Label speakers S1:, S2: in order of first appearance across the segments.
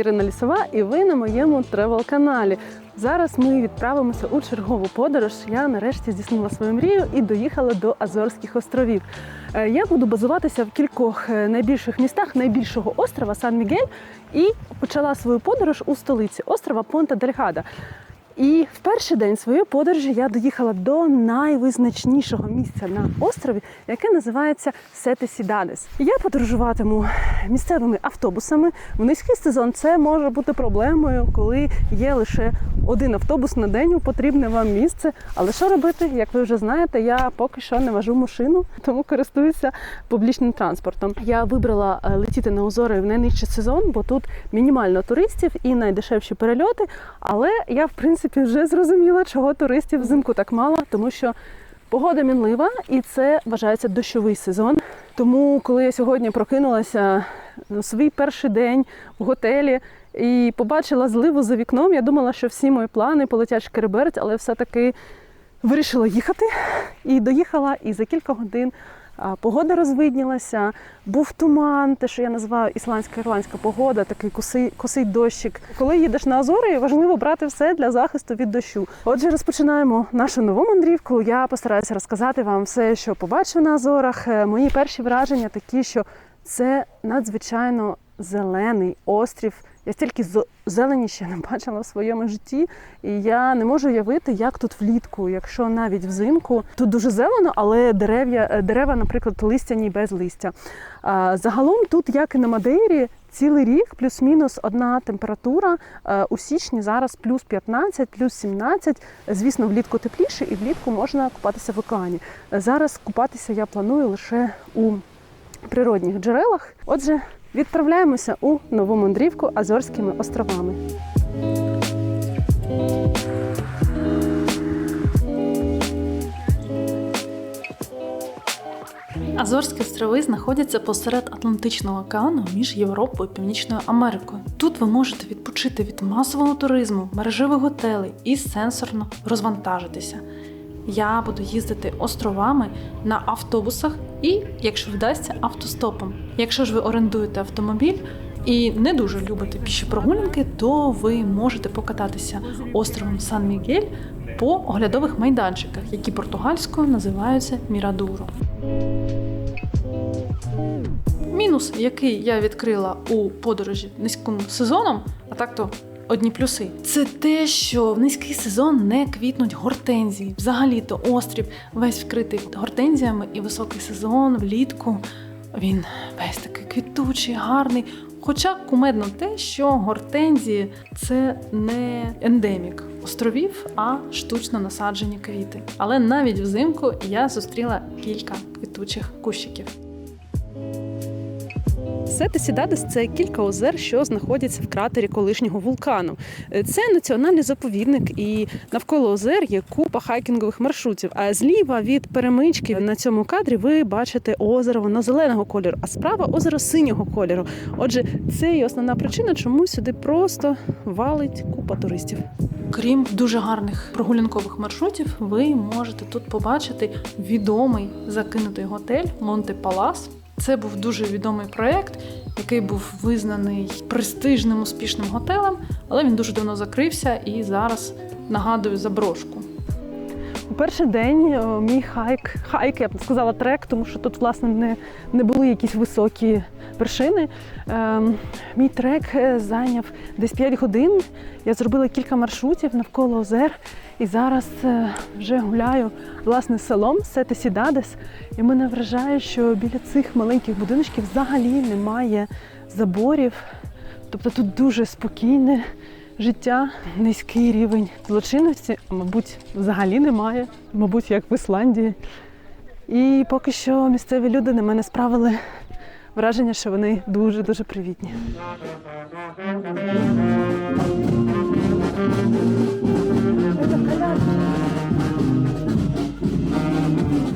S1: Ірина Лісова, і ви на моєму тревел-каналі. Зараз ми відправимося у чергову подорож. Я нарешті здійснила свою мрію і доїхала до Азорських островів. Е, Я буду базуватися в кількох е, найбільших містах найбільшого острова Сан-Мігель і почала свою подорож у столиці острова Понта-Дельгада. І в перший день своєї подорожі я доїхала до найвизначнішого місця на острові, яке називається Сете-Сідадес. Я подорожуватиму місцевими автобусами. В низький сезон це може бути проблемою, коли є лише один автобус на день у потрібне вам місце. Але що робити? Як ви вже знаєте, я поки що не вожу машину, тому користуюся публічним транспортом. Я вибрала е, летіти на Озори в найнижчий сезон, бо тут мінімально туристів і найдешевші перельоти. Але я, в принципі, вже зрозуміла, чого туристів взимку так мало, тому що погода мінлива і це вважається дощовий сезон. Тому, коли я сьогодні прокинулася на свій перший день в готелі і побачила зливу за вікном, я думала, що всі мої плани полетять шкереберть, але все-таки вирішила їхати і доїхала. І за кілька годин погода розвиднілася, був туман, те, що я називаю ісландська ірландська погода, такий косий, косий дощик. Коли їдеш на Азори, важливо брати все для захисту від дощу. Отже, розпочинаємо нашу нову мандрівку. Я постараюся розказати вам все, що побачив на Азорах. Е, Мої перші враження такі, що це надзвичайно зелений острів. Я стільки зелені ще не бачила в своєму житті, і я не можу уявити, як тут влітку, якщо навіть взимку тут дуже зелено, але дерев'я, е, дерева, наприклад, листяні без листя. Загалом тут, як і на Мадейрі, цілий рік плюс-мінус одна температура. Е, У січні зараз плюс 15, плюс 17. Звісно, влітку тепліше, і влітку можна купатися в океані. Зараз купатися я планую лише у природних джерелах. Отже, відправляємося у нову мандрівку Азорськими островами.
S2: Азорські острови знаходяться посеред Атлантичного океану між Європою і Північною Америкою. Тут ви можете відпочити від масового туризму, мережевих готелей і сенсорно розвантажитися. Я буду їздити островами на автобусах і, якщо вдасться, автостопом. Якщо ж ви орендуєте автомобіль і не дуже любите піші прогулянки, то ви можете покататися островом Сан-Мігель по оглядових майданчиках, які португальською називаються Мірадуро. Мінус, який я відкрила у подорожі низьким сезоном, а так то одні плюси, це те, що в низький сезон не квітнуть гортензії. Взагалі-то острів весь вкритий гортензіями, і високий сезон влітку він весь такий квітучий, гарний. Хоча кумедно те, що гортензії це не ендемік островів, а штучно насаджені квіти. Але навіть взимку я зустріла кілька квітучих кущиків.
S1: Сете-Сідадес – це кілька озер, що знаходяться в кратері колишнього вулкану. Е, Це національний заповідник, і навколо озер є купа хайкінгових маршрутів. А зліва від перемички на цьому кадрі ви бачите озеро, воно зеленого кольору, а справа озеро синього кольору. Отже, це і основна причина, чому сюди просто валить купа туристів.
S2: Крім дуже гарних прогулянкових маршрутів, ви можете тут побачити відомий закинутий готель Монте Палас. Це був дуже відомий проєкт, який був визнаний престижним успішним готелем, але він дуже давно закрився і зараз нагадую заброшку.
S1: У перший день мій хайк, хайк, я б сказала трек, тому що тут, власне, не, не були якісь високі вершини. Ем, мій трек е, зайняв десь 5 годин. Я зробила кілька маршрутів навколо озер і зараз е, вже гуляю власне селом Сете Сідадес. І мене вражає, що біля цих маленьких будиночків взагалі немає заборів. Тобто тут дуже спокійне життя, низький рівень злочинності, мабуть, взагалі немає, мабуть, як в Ісландії. І поки що місцеві люди на мене справили враження, що вони дуже-дуже привітні.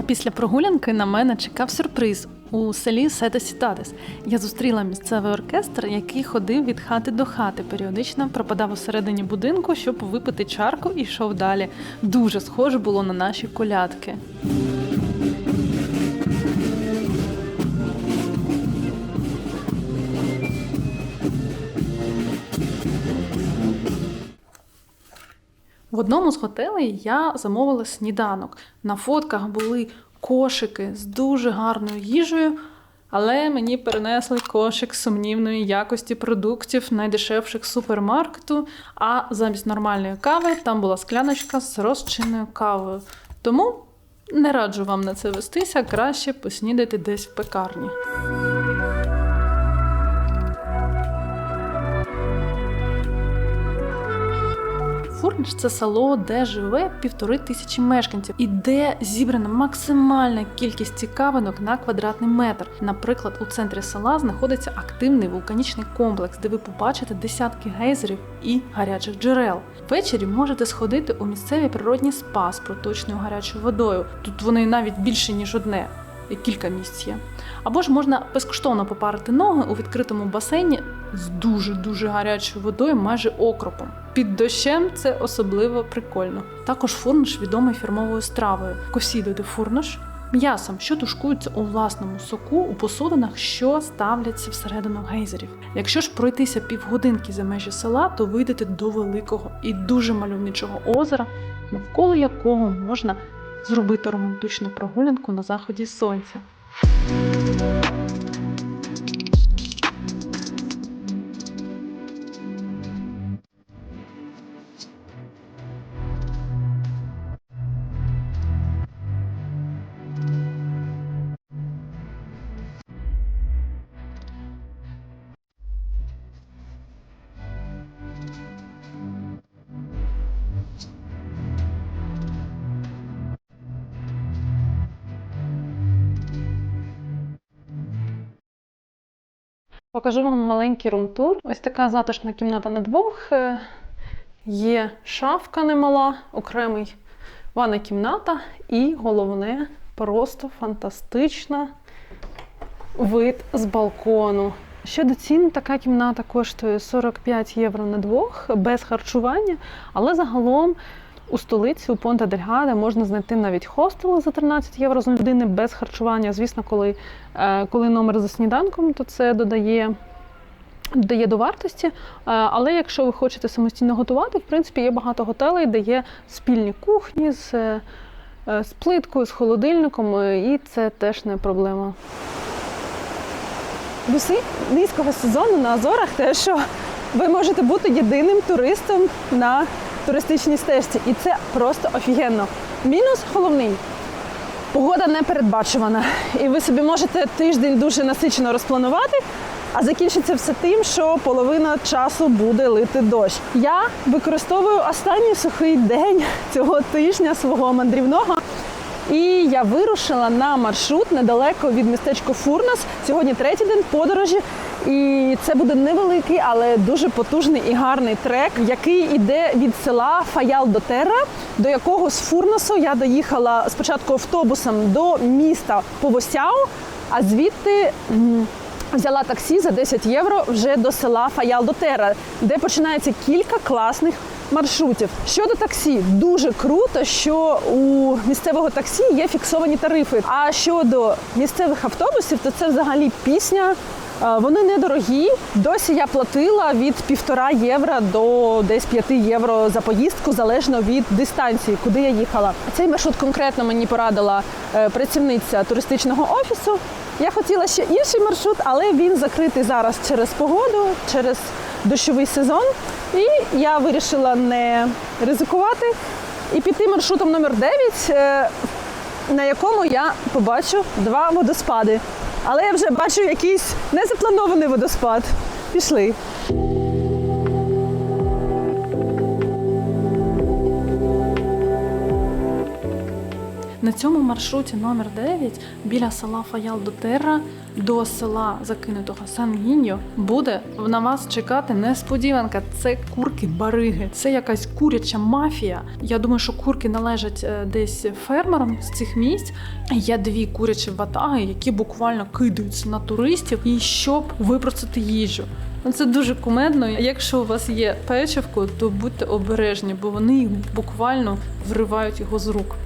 S2: Після прогулянки на мене чекав сюрприз у селі Сета Сітадес. Я зустріла місцевий оркестр, який ходив від хати до хати. Періодично пропадав у середині будинку, щоб випити чарку і йшов далі. Дуже схоже було на наші колядки. В одному з готелей я замовила сніданок. На фотках були кошики з дуже гарною їжею, але мені перенесли кошик сумнівної якості продуктів найдешевших супермаркету, а замість нормальної кави там була скляночка з розчинною кавою. Тому не раджу вам на це вестися, краще поснідати десь в пекарні. Фурніш це село, де живе півтори тисячі мешканців, і де зібрана максимальна кількість цікавинок на квадратний метр. Наприклад, у центрі села знаходиться активний вулканічний комплекс, де ви побачите десятки гейзерів і гарячих джерел. Ввечері можете сходити у місцеві природні спа з проточною гарячою водою. Тут вони навіть більше ніж одне. Кілька місць є. Або ж можна безкоштовно попарити ноги у відкритому басейні з дуже дуже гарячою водою, майже окропом. Під дощем це особливо прикольно. Також фурниш відомий фірмовою стравою косідо де фурниш, м'ясом, що тушкується у власному соку у посудинах, що ставляться всередину гейзерів. Якщо ж пройтися півгодинки за межі села, то вийдете до великого і дуже мальовничого озера, навколо якого можна зробити романтичну прогулянку на заході сонця. Покажу вам маленький рум-тур. Ось така затишна кімната на двох. Е, Є шафка немала, окремий ванна кімната, і головне, просто фантастична вид з балкону. Щодо цін, така кімната коштує 45 євро на двох без харчування, але загалом у столиці у Понта Дельгада можна знайти навіть хостели за 13 євро з людини без харчування. Звісно, коли, е, коли номер за сніданком, то це додає. Додає до вартості, Е, але якщо ви хочете самостійно готувати, в принципі, є багато готелей, де є спільні кухні з, е, з плиткою, з холодильником, і це теж не проблема. Плюси низького сезону на Азорах те, що ви можете бути єдиним туристом на туристичній стежці. І це просто офігенно. Мінус головний. Погода непередбачувана. І ви собі можете тиждень дуже насичено розпланувати, а закінчиться все тим, що половина часу буде лити дощ. Я використовую останній сухий день цього тижня свого мандрівного. І я вирушила на маршрут недалеко від містечка Фурнас. Сьогодні третій день подорожі. І це буде невеликий, але дуже потужний і гарний трек, який іде від села Фаял до Терра, до якого з Фурнасу я доїхала спочатку автобусом до міста Повосяу, а звідти. Взяла таксі за 10 євро вже до села Фаял до Терра, де починається кілька класних маршрутів. Щодо таксі, дуже круто, що у місцевого таксі є фіксовані тарифи. А щодо місцевих автобусів, то це взагалі пісня. Е, Вони недорогі. Досі я платила від півтора євро до десь 5 євро за поїздку, залежно від дистанції, куди я їхала. Цей маршрут конкретно мені порадила е, працівниця туристичного офісу. Я хотіла ще інший маршрут, але він закритий зараз через погоду, через дощовий сезон. І я вирішила не ризикувати і піти маршрутом номер 9, е, на якому я побачу два водоспади. Але я вже бачу якийсь незапланований водоспад. Пішли. На цьому маршруті номер 9 біля села Фаял до Терра до села закинутого Сан-Гіньо буде на вас чекати несподіванка. Це курки-бариги. Це якась куряча мафія. Я думаю, що курки належать е, десь фермерам з цих місць. Є дві курячі ватаги, які буквально кидаються на туристів і щоб випросити їжу. Ну, Це дуже кумедно. Якщо у вас є печивко, то будьте обережні, бо вони їх буквально виривають його з рук.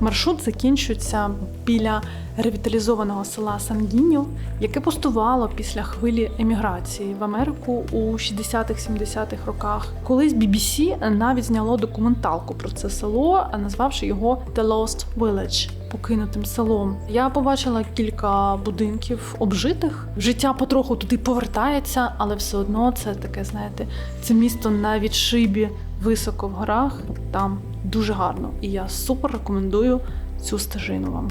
S2: Маршрут закінчується біля ревіталізованого села Сангіньо, яке пустувало після хвилі еміграції в Америку у 60-70-х роках. Колись BBC навіть зняло документалку про це село, назвавши його The Lost Village покинутим селом. Я побачила кілька будинків обжитих. Життя потроху туди повертається, але все одно це таке, знаєте, це місто на відшибі високо в горах. Там дуже гарно. І я супер рекомендую цю стежину вам.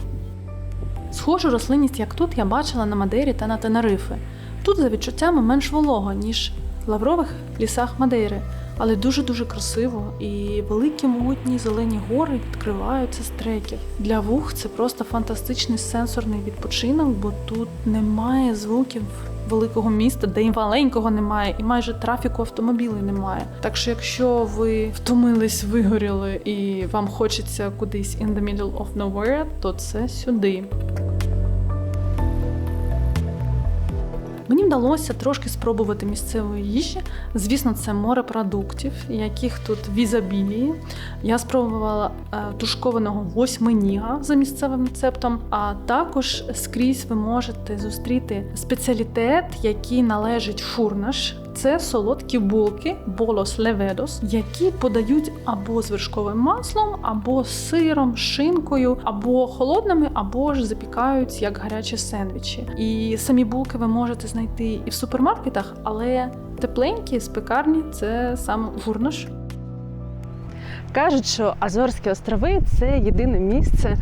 S2: Схожу рослинність, як тут, я бачила на Мадейрі та на Тенерифи. Тут за відчуттями менш волого, ніж в лаврових лісах Мадейри, але дуже-дуже красиво і великі могутні зелені гори відкриваються з треків. Для вух це просто фантастичний сенсорний відпочинок, бо тут немає звуків великого міста, де і маленького немає, і майже трафіку автомобілів немає. Так що, якщо ви втомились, вигоріли і вам хочеться кудись in the middle of nowhere, то це сюди. Вдалося трошки спробувати місцевої їжі. Звісно, це море продуктів, яких тут в ізобілії. Я спробувала е, тушкованого восьминіга за місцевим рецептом, а також скрізь ви можете зустріти спеціалітет, який належить фурнаш. Це солодкі булки болос леведос, які подають або з вершковим маслом, або з сиром, шинкою, або холодними, або ж запікають як гарячі сендвічі. І самі булки ви можете знайти і в супермаркетах, але тепленькі з пекарні це саме фурнаш.
S1: Кажуть, що Азорські острови це єдине місце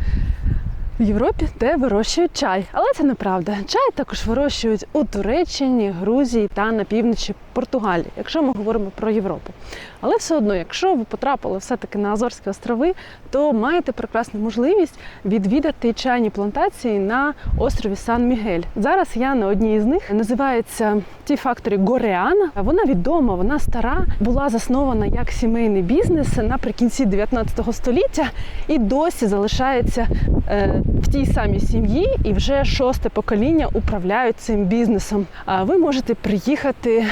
S1: в Європі, де вирощують чай. Але це неправда. Чай також вирощують у Туреччині, Грузії та на півночі Португалії, якщо ми говоримо про Європу. Але все одно, якщо ви потрапили все-таки на Азорські острови, то маєте прекрасну можливість відвідати чайні плантації на острові Сан-Мігель. Зараз я на одній із них називається Ті Factory Гореана. Вона відома, вона стара, була заснована як сімейний бізнес наприкінці 19 століття і досі залишається е, в тій самій сім'ї, і вже шосте покоління управляють цим бізнесом. А ви можете приїхати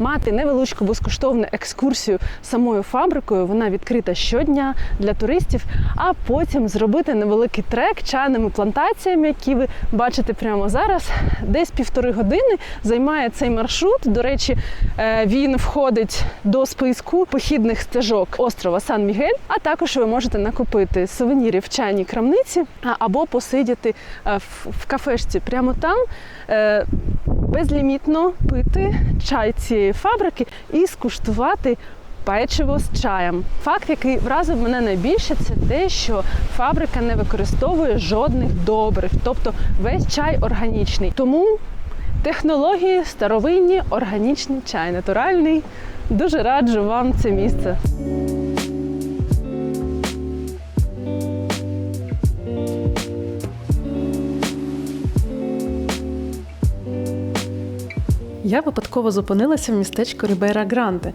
S1: мати невеличку безкоштовну екскурсію самою фабрикою. Вона відкрита щодня для туристів, а потім зробити невеликий трек чайними плантаціями, які ви бачите прямо зараз. Десь півтори години займає цей маршрут. До речі, е, він входить до списку похідних стежок острова Сан-Мігель. А також ви можете накупити сувенірів в чайній крамниці або посидіти е, в в кафешці прямо там. Безлімітно пити чай цієї фабрики і скуштувати печиво з чаєм. Факт, який вразив мене найбільше, це те, що фабрика не використовує жодних добрив, тобто весь чай органічний. Тому технології старовинні, органічний чай, натуральний. Дуже раджу вам це місце.
S2: Я випадково зупинилася в містечку Рібейра Гранде,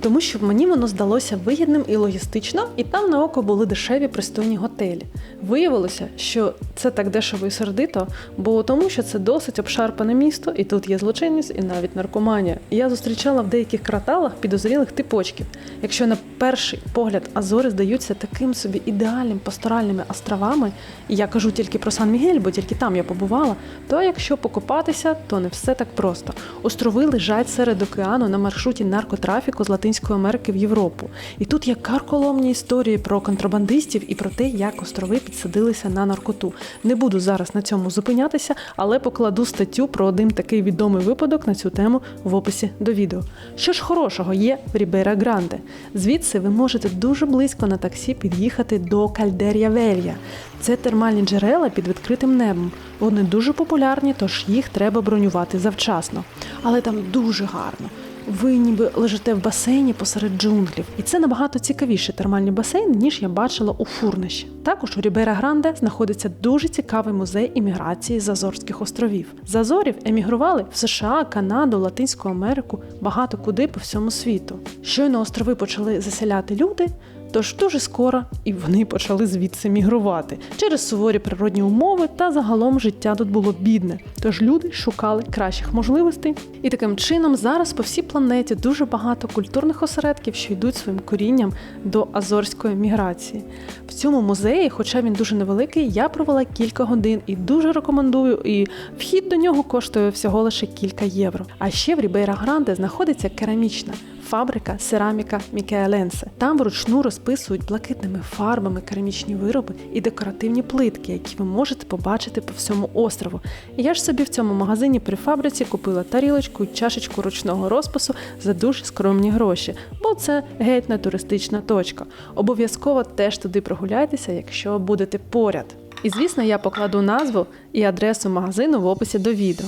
S2: тому що мені воно здалося вигідним і логістично, і там на око були дешеві пристойні готелі. Виявилося, що це так дешево і сердито, бо тому, що це досить обшарпане місто, і тут є злочинність і навіть наркоманія. Я зустрічала в деяких кварталах підозрілих типочків. Якщо на перший погляд Азори здаються таким собі ідеальним пасторальними островами, і я кажу тільки про Сан-Мігель, бо тільки там я побувала, то якщо покопатися, то не все так просто. Острови лежать серед океану на маршруті наркотрафіку з Латинської Америки в Європу. І тут є карколомні історії про контрабандистів і про те, як острови підсадилися на наркоту. Не буду зараз на цьому зупинятися, але покладу статтю про один такий відомий випадок на цю тему в описі до відео. Що ж хорошого є в Рібера Гранде? Звідси ви можете дуже близько на таксі під'їхати до Кальдер'я Велья. Це термальні джерела під відкритим небом. Вони дуже популярні, тож їх треба бронювати завчасно. Але там дуже гарно. Ви ніби лежите в басейні посеред джунглів, і це набагато цікавіший термальний басейн, ніж я бачила у Фурниші. Також у Рібера Гранде знаходиться дуже цікавий музей імміграції з Азорських островів. З Азорів емігрували в США, Канаду, Латинську Америку, багато куди по всьому світу. Щойно острови почали заселяти люди. Тож дуже скоро і вони почали звідси мігрувати через суворі природні умови та загалом життя тут було бідне. Тож люди шукали кращих можливостей. І таким чином зараз по всій планеті дуже багато культурних осередків, що йдуть своїм корінням до азорської міграції. В цьому музеї, хоча він дуже невеликий, я провела кілька годин і дуже рекомендую. І вхід до нього коштує всього лише кілька євро. А ще в Рібейра Гранде знаходиться керамічна. Фабрика Сераміка Мікееленсе. Там вручну розписують блакитними фарбами керамічні вироби і декоративні плитки, які ви можете побачити по всьому острову. Я ж собі в цьому магазині при фабриці купила тарілочку і чашечку ручного розпису за дуже скромні гроші, бо це геть не туристична точка. Обов'язково теж туди прогуляйтеся, якщо будете поряд. І звісно, я покладу назву і адресу магазину в описі до відео.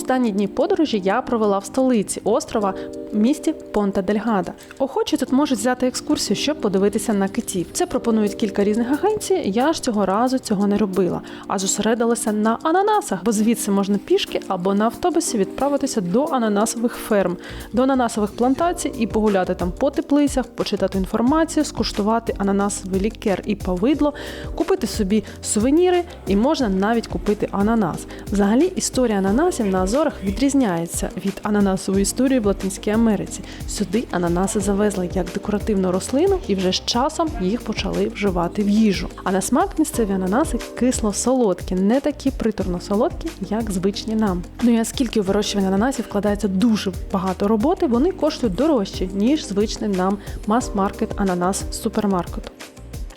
S2: Останні дні подорожі я провела в столиці острова в місті Понта Дельгада. Охочі тут можуть взяти екскурсію, щоб подивитися на китів. Це пропонують кілька різних агенцій. Я ж цього разу цього не робила, а зосередилася на ананасах, бо звідси можна пішки або на автобусі відправитися до ананасових ферм, до ананасових плантацій і погуляти там по теплицях, почитати інформацію, скуштувати ананасовий лікер і повидло, купити собі сувеніри і можна навіть купити ананас. Взагалі історія ананасів на Азорах відрізняється від ананасової історії в Латинській Америці. Сюди ананаси завезли як декоративну рослину, і вже з часом їх почали вживати в їжу. А на смак місцеві ананаси кисло-солодкі, не такі приторно-солодкі, як звичні нам. Ну і оскільки у вирощування ананасів вкладається дуже багато роботи, вони коштують дорожче, ніж звичний нам мас-маркет ананас супермаркету.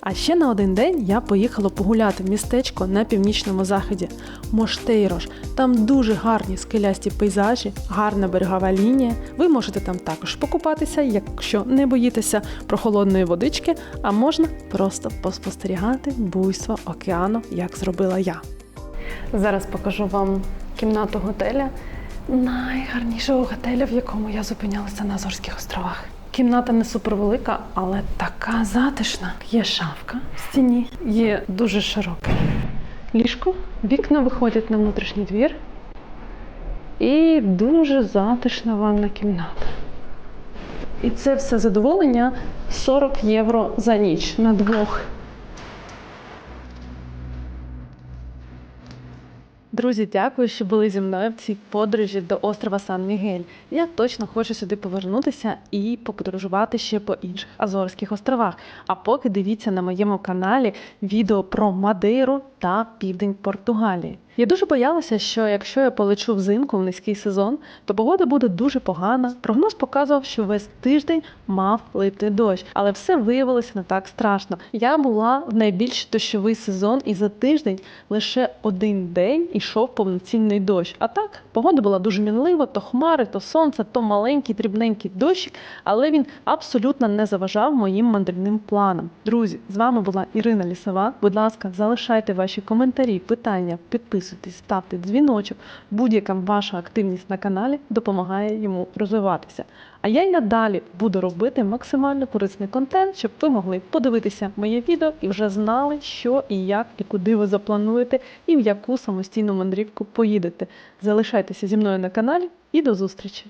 S2: А ще на один день я поїхала погуляти в містечко на північному заході Моштейрош. Там дуже гарні скелясті пейзажі, гарна берегова лінія. Ви можете там також покупатися, якщо не боїтеся прохолодної водички, а можна просто поспостерігати буйство океану, як зробила я.
S1: Зараз покажу вам кімнату готеля, найгарнішого готеля, в якому я зупинялася на Азорських островах. Кімната не супервелика, але така затишна. Є шафка в стіні, є дуже широке ліжко, вікна виходять на внутрішній двір. І дуже затишна ванна кімната. І це все задоволення 40 євро за ніч на двох. Друзі, дякую, що були зі мною в цій подорожі до острова Сан-Мігель. Я точно хочу сюди повернутися і подорожувати ще по інших Азорських островах. А поки дивіться на моєму каналі відео про Мадейру та південь Португалії. Я дуже боялася, що якщо я полечу взимку в низький сезон, то погода буде дуже погана. Прогноз показував, що весь тиждень мав лити дощ, але все виявилося не так страшно. Я була в найбільш дощовий сезон, і за тиждень лише один день ішов повноцінний дощ. А так погода була дуже мінлива, то хмари, то сонце, то маленький дрібненький дощик, але він абсолютно не заважав моїм мандрівним планам. Друзі, з вами була Ірина Лісова. Будь ласка, залишайте ваші коментарі, питання, підписуйтесь, ставте дзвіночок. Будь-яка ваша активність на каналі допомагає йому розвиватися. А я й надалі буду робити максимально корисний контент, щоб ви могли подивитися моє відео і вже знали, що і як, і куди ви заплануєте, і в яку самостійну мандрівку поїдете. Залишайтеся зі мною на каналі і до зустрічі!